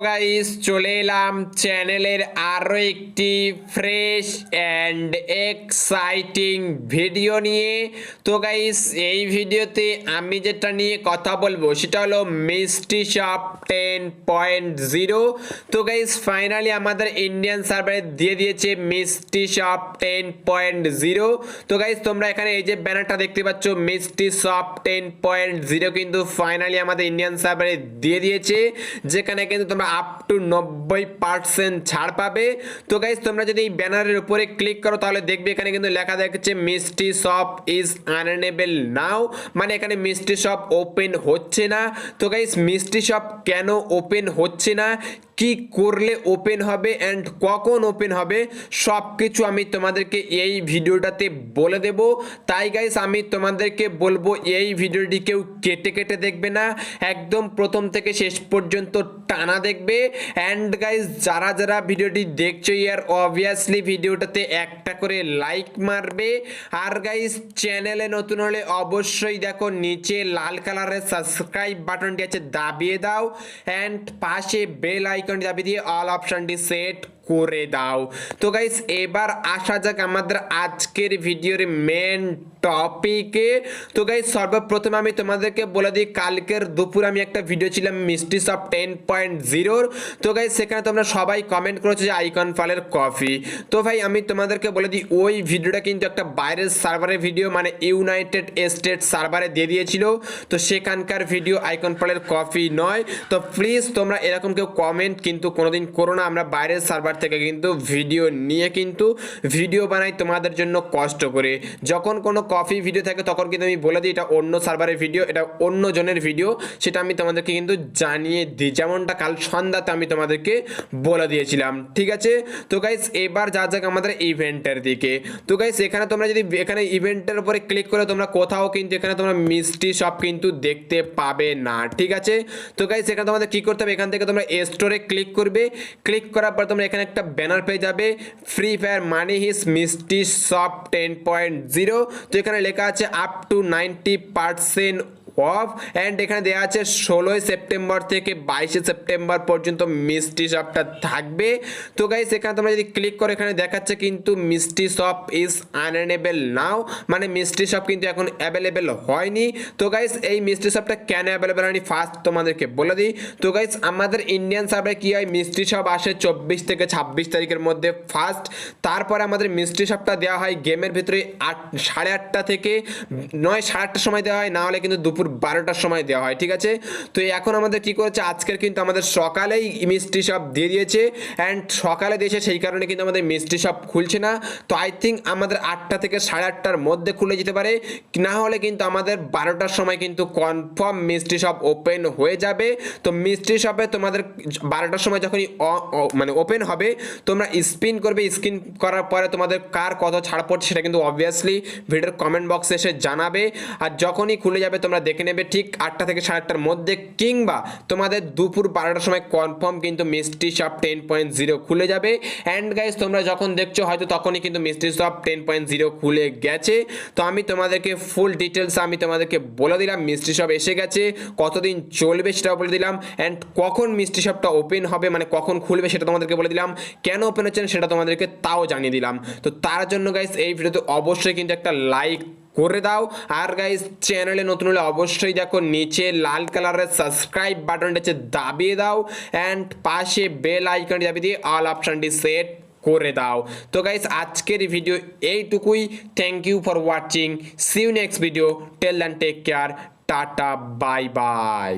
Guys চলে এলাম চ্যানেলের আরও একটি ফ্রেশ অ্যান্ড এক্সাইটিং ভিডিও নিয়ে। তো গাইস এই ভিডিওতে আমি যেটা নিয়ে কথা বলব, সেটা হলো মিষ্টি শপ টেন পয়েন্ট জিরো তো গাইস ফাইনালি আমাদের ইন্ডিয়ান সার্ভারে দিয়ে দিয়েছে মিষ্টি শপ টেন পয়েন্ট জিরো তো গাইস তোমরা এখানে এই যে ব্যানারটা দেখতে পাচ্ছ, মিষ্টি শপ টেন পয়েন্ট জিরো কিন্তু ফাইনালি আমাদের ইন্ডিয়ান সার্ভারে দিয়ে দিয়েছে, যেখানে কিন্তু তোমরা আপ টু নব্বই পার্সেন্ট ছাড় পাবে। তো গাইজ তোমরা যদি এই ব্যানারের উপরে ক্লিক করো, তাহলে দেখবে এখানে কিন্তু লেখা দেখাচ্ছে মিষ্টি শপ ইজ আনএনেবল নাও মানে এখানে মিষ্টি শপ ওপেন হচ্ছে না। তো গাইজ মিষ্টি শপ কেন ওপেন হচ্ছে না? কি করলে ওপেন হবে অ্যান্ড কখন ওপেন হবে সব কিছু আমি তোমাদেরকে এই ভিডিওটাতে বলে দেব। তাই গাইস আমি তোমাদেরকে বলব, এই ভিডিওটি কেউ কেটে কেটে দেখবে না, একদম প্রথম থেকে শেষ পর্যন্ত টানা দেখবে। অ্যান্ড গাইস যারা যারা ভিডিওটি দেখছ ইয়ার অবভিয়াসলি ভিডিওটাতে একটা করে লাইক মারবে। আর গাইস চ্যানেলে নতুন হলে অবশ্যই দেখো, নিচে লাল কালারের সাবস্ক্রাইব বাটনটি আছে, দাবিয়ে দাও। অ্যান্ড পাশে বেল আইকনটি দাবিয়ে দিয়ে অল অপশনটি সেট করে দাও। তো গাইস এবার আসা যাক আমাদের আজকের ভিডিওর মেন টপিকে তো গাইস সর্বপ্রথমে আমি তোমাদেরকে বলে দিই, কালকের দুপুর আমি একটা ভিডিও ছিলাম মিষ্টি সব টেন পয়েন্ট জিরোর তো গাইস সেখানে তোমরা সবাই কমেন্ট করেছ যে আইকন ফালের কফি তো ভাই, আমি তোমাদেরকে বলে দিই, ওই ভিডিওটা কিন্তু একটা বাইরের সার্ভারের ভিডিও মানে ইউনাইটেড স্টেট সার্ভারে দিয়ে দিয়েছিল। তো সেখানকার ভিডিও আইকন ফালের কফি নয়। তো প্লিজ তোমরা এরকম কেউ কমেন্ট কিন্তু কোনোদিন করো না। আমরা বাইরের সার্ভার থেকে কিন্তু ভিডিও নিয়ে কিন্তু ভিডিও বানাই তোমাদের জন্য কষ্ট করে। যখন কোনো কফি ভিডিও থাকে, তখন কিন্তু আমি বলে দিই, এটা অন্য সার্ভারের ভিডিও এটা অন্য জনের ভিডিও সেটা আমি তোমাদেরকে কিন্তু জানিয়ে দিই। যেমনটা কাল সন্ধ্যাতে আমি তোমাদেরকে বলে দিয়েছিলাম, ঠিক আছে? তো গাইস এবার যা যাক আমাদের ইভেন্টের দিকে। তো গাইস এখানে তোমরা যদি, এখানে ইভেন্টের উপরে ক্লিক করে, তোমরা কোথাও কিন্তু, এখানে তোমরা মিষ্টি সব কিন্তু দেখতে পাবে না, ঠিক আছে? তো গাইস এখানে তোমাদের কি করতে হবে? এখান থেকে তোমরা স্টোরে ক্লিক করবে। ক্লিক করার পর তোমরা এখানে একটা ব্যানার পেয়ে যাবে ফ্রি ফায়ার মানি হিস মিষ্টি সব টেন পয়েন্ট জিরো তো এখানে লেখা আছে up to ninety percent off and এখানে দেওয়া আছে ষোলোই সেপ্টেম্বর থেকে বাইশে সেপ্টেম্বর পর্যন্ত মিষ্টি শপটা থাকবে। তো গাইস এখানে তোমরা যদি ক্লিক করো, এখানে দেখাচ্ছে কিন্তু মিষ্টি শপ ইজ আনএনেবল নাও মানে মিষ্টি শপ কিন্তু এখন অ্যাভেলেবেল হয়নি। তো গাইস এই মিষ্টি শপটা কেন অ্যাভেলেবেল হয়নি ফার্স্ট তোমাদেরকে বলে দিই। তো গাইস আমাদের ইন্ডিয়ান সার্ভারে কি হয়? মিষ্টি শপ আসে চব্বিশ থেকে ছাব্বিশ তারিখের মধ্যে ফার্স্ট তারপরে আমাদের মিষ্টি শপটা দেওয়া হয় গেমের ভিতরে আট, সাড়ে আটটা থেকে নয়, সাড়ে আটটার সময় দেওয়া হয়, না হলে কিন্তু দুপুর বারোটার সময় দেওয়া হয়, ঠিক আছে? তো এখন আমাদের কি করেছে? আজকের কিন্তু আমাদের সকালেই মিষ্টি শপ দিয়ে দিয়েছে অ্যান্ড সকালে দিয়েছে সেই কারণে কিন্তু আমাদের মিষ্টি শপ খুলছে না। তো আই থিঙ্ক আমাদের আটটা থেকে সাড়ে আটটার মধ্যে খুলে যেতে পারে। না হলে কিন্তু আমাদের বারোটার সময় কিন্তু কনফার্ম মিষ্টি শপ ওপেন হয়ে যাবে। তো মিষ্টি শপে তোমাদের বারোটার সময় যখনই মানে ওপেন হবে, তোমরা স্পিন করবে স্ক্রিন করার পরে তোমাদের কার কত ছাড় পড়ছে সেটা কিন্তু অবভিয়াসলি ভিডিওর কমেন্ট বক্সে এসে জানাবে। আর যখনই খুলে যাবে তোমরা দেখে নেবে ঠিক আটটা থেকে সাড়ে আটটার মধ্যে কিংবা তোমাদের দুপুর বারোটার সময় কনফার্ম কিন্তু মিষ্টি শপ টেন পয়েন্ট জিরো খুলে যাবে। অ্যান্ড গাইজ তোমরা যখন দেখছ হয়তো তখনই কিন্তু মিষ্টি শপ টেন পয়েন্ট জিরো খুলে গেছে। তো আমি তোমাদেরকে ফুল ডিটেলস আমি তোমাদেরকে বলে দিলাম, মিষ্টি শপ এসে গেছে, কতদিন চলবে সেটাও বলে দিলাম অ্যান্ড কখন মিষ্টি শপটা ওপেন হবে মানে কখন খুলবে সেটা তোমাদেরকে বলে দিলাম, কেন ওপেন হচ্ছে সেটা তোমাদেরকে তাও জানিয়ে দিলাম। তো তার জন্য গাইজ এই ভিডিওতে অবশ্যই কিন্তু একটা লাইক করে দাও। আর গাইজ চ্যানেলে নতুন হলে অবশ্যই দেখো, নিচে লাল কালারের সাবস্ক্রাইব বাটনটা হচ্ছে দাবিয়ে দাও অ্যান্ড পাশে বেল আইকনটি দাবি দিয়ে অল অপশানটি সেট করে দাও। তো গাইজ আজকের ভিডিও এইটুকুই। Thank you for watching see you next video till and take care tata bye by